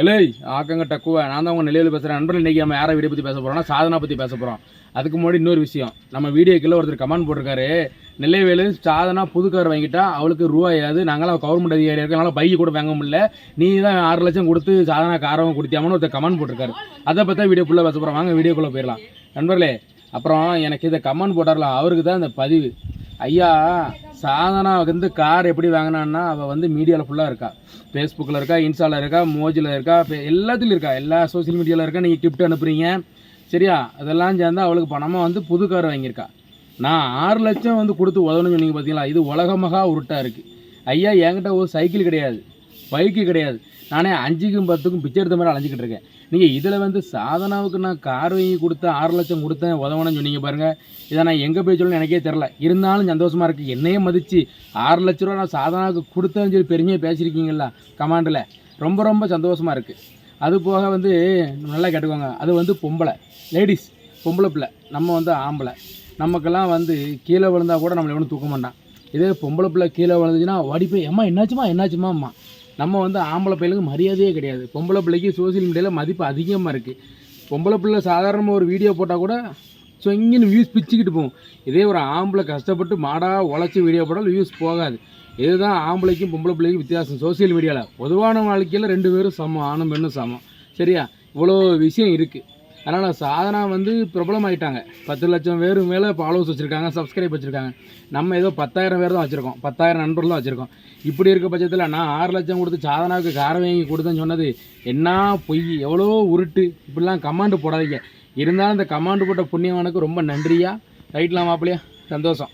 இல்லை ஆக்கங்க டக்குவா. நான் தான் உங்கள் நிலையில் பேசுகிறேன் நண்பர்கள் இன்றைக்கி நம்ம யாரை வீடியோ பற்றி பேச போகிறோம்னா சாதனா பற்றி பேச போகிறோம் அதுக்கு முன்னாடி இன்னொரு விஷயம். நம்ம வீடியோக்குள்ளே ஒருத்தர் கமெண்ட் போட்டிருக்காரு. நெல்லைவேலு சாதனா புது கார் வாங்கிட்டா அவளுக்கு ரூபாயாது. நாங்களாம் கவர்மெண்ட் அதிகாரி இருக்கனால பைக்கு கூட வாங்க முடியல. நீ தான் ஆறு லட்சம் கொடுத்து சாதனா காரவங்க கொடுத்தியாமனு ஒருத்தர் கமெண்ட் போட்டிருக்காரு. அதை பற்றி வீடியோ ஃபுல்லாக பேச போகிறோம் வாங்க வீடியோக்குள்ளே போயிடலாம். நண்பர்களே அப்புறம் எனக்கு இதை கமெண்ட் போட்டார்லாம் அவருக்கு தான் இந்த பதிவு. ஐயா சாதனா வந்து கார் எப்படி வாங்கினான்னா அவள் வந்து மீடியாவில் ஃபுல்லாக இருக்கா. ஃபேஸ்புக்கில் இருக்கா இன்ஸ்டாவில் இருக்கா மோஜில் இருக்கா எல்லாத்துலேயும் எல்லாத்துலையும் இருக்கா. எல்லா சோஷியல் மீடியாவில் இருக்கா நீங்கள் கிஃப்ட் அனுப்புறீங்க. சரியா? அதெல்லாம் சேர்ந்து அவளுக்கு பணமாக வந்து புது கார் வாங்கியிருக்கா. நான் ஆறு லட்சம் வந்து கொடுத்து உதவணும்னு சொன்னீங்க பார்த்தீங்களா இது உலகமகா உருட்டாக இருக்குது ஐயா என்கிட்ட ஒரு சைக்கிள் கிடையாது. பைக்கு கிடையாது. நானே அஞ்சுக்கும் பத்துக்கும் பிச்சை எடுத்த மாதிரி அலைஞ்சிக்கிட்டு இருக்கேன். நீங்கள் இதில் வந்து சாதனாவுக்கு நான் கார் வாங்கி கொடுத்தேன் ஆறு லட்சம் கொடுத்தேன் உதவணும்னு சொன்னீங்க பாருங்கள் இதை நான் எங்கே போய் சொல்லணும்னு எனக்கே தெரில இருந்தாலும் சந்தோஷமாக இருக்குது என்னையே மதித்து ஆறு லட்ச ரூபா நான் சாதனாவுக்கு கொடுத்தேன்னு சொல்லி பெருமையாக பேசியிருக்கீங்களா கமாண்டில். ரொம்ப ரொம்ப சந்தோஷமாக இருக்குது அது போக வந்து நல்லா கேட்டுக்கோங்க. அது வந்து பொம்பளை. லேடிஸ் பொம்பளை பிள்ளை. நம்ம வந்து ஆம்பளை. நமக்கெல்லாம் வந்து கீழே விழுந்தா கூட நம்மளை எவனும் தூக்க மாட்டான். இதே பொம்பளை பிள்ளை கீழே விழுந்துச்சுன்னா வடி அம்மா என்னாச்சுமா என்னாச்சுமா அம்மா நம்ம வந்து ஆம்பளை பிள்ளைங்களுக்கு மரியாதையே கிடையாது. பொம்பளை பிள்ளைக்கு சோசியல் மீடியாவில் மதிப்பு அதிகமாக இருக்குது பொம்பளை பிள்ளை சாதாரணமாக ஒரு வீடியோ போட்டால் கூட சொங்கின்னு வியூஸ் பிச்சுக்கிட்டு போகும். இதே ஒரு ஆம்பளை கஷ்டப்பட்டு மாடாக உழைச்சி வீடியோ போட்டாலும் வியூஸ் போகாது. இதுதான் ஆம்பளைக்கும் பொம்பளை பிள்ளைக்கும் வித்தியாசம். சோசியல் மீடியாவில் பொதுவான வாழ்க்கையில் ரெண்டு பேரும் சமம் ஆணும் பெண்ணும் சமம். சரியா? இவ்வளோ விஷயம் இருக்குது அதனால் சாதனா வந்து பிரபலமாயிட்டாங்க. பத்து லட்சம் பேர் மேலே ஃபாலோவர்ஸ் வச்சுருக்காங்க சப்ஸ்கிரைப் வச்சுருக்காங்க. நம்ம ஏதோ பத்தாயிரம் பேர் தான் வச்சுருக்கோம். பத்தாயிரம் நண்பர்கள் தான் வச்சுருக்கோம். இப்படி இருக்க பட்சத்தில் நான் ஆறு லட்சம் கொடுத்து சாதனாவுக்கு காரை வாங்கி கொடுத்தேன்னு சொன்னது என்ன பொய் எவ்வளோ உருட்டு? இப்படிலாம் கமாண்டு போடாதீங்க. இருந்தாலும் இந்த கமாண்டு போட்ட புண்ணியவனுக்கு ரொம்ப நன்றியா? ரைட்லாம் மாப்பிளையா சந்தோஷம்.